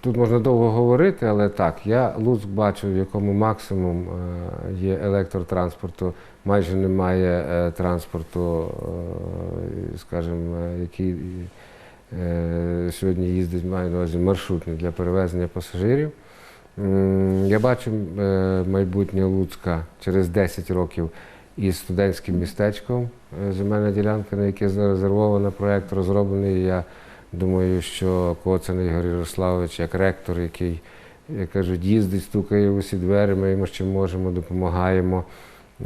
Тут можна довго говорити, але так, я Луцьк бачу, в якому максимум е, є електротранспорту, майже немає е, транспорту, е, скажімо, який сьогодні їздить, маю на увазі маршрутний для перевезення пасажирів. Я бачу майбутнє Луцька через 10 років із студентським містечком. Земельна ділянка, на яке зарезервовано проєкт розроблений. Думаю, що Коцан Ігор Ярославович, як ректор, який, як кажуть, їздить, стукає усі двері, ми йому ще можемо, допомагаємо.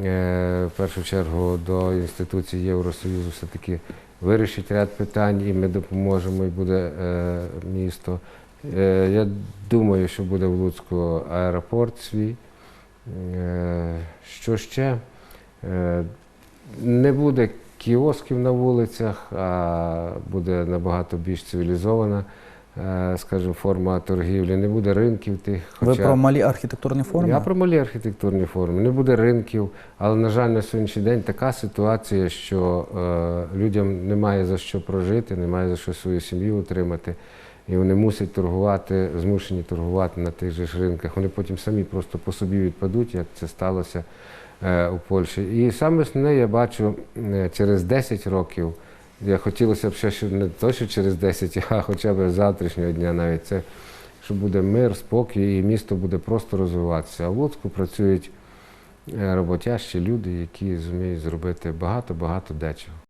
Е, В першу чергу до інституції Євросоюзу все-таки вирішить ряд питань, і ми допоможемо, і буде е, місто. Е, Я думаю, що буде в Луцьку аеропорт свій. Що ще? Не буде кіосків на вулицях, а буде набагато більш цивілізована, е, скажімо, форма торгівлі. Не буде ринків тих. Ви про малі архітектурні форми? Я про малі архітектурні форми. Не буде ринків, але, на жаль, на сьогоднішній день така ситуація, що е, людям немає за що прожити, немає за що свою сім'ю утримати. І вони мусять торгувати, змушені торгувати на тих же ж ринках. Вони потім самі просто по собі відпадуть, як це сталося е, у Польщі. І саме основне я бачу е, через 10 років. Я хотілося б ще не то, що через 10, а хоча б з завтрашнього дня навіть це, що буде мир, спокій, і місто буде просто розвиватися. А в Луцьку працюють е, роботящі люди, які зуміють зробити багато-багато дечого.